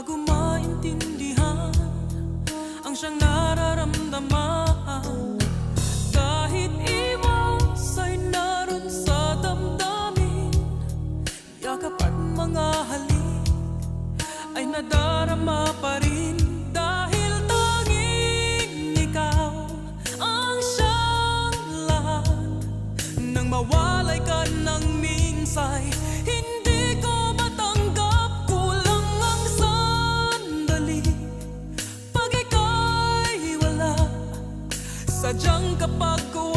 bago maintindihan ang siyang nararamdaman. Kahit iwas ay naroon sa damdamin yakap at mga halik ay nadarama pa rin. Dahil tanging ikaw ang siyang lahat nang mawalay ka ng Sadyang kapag ko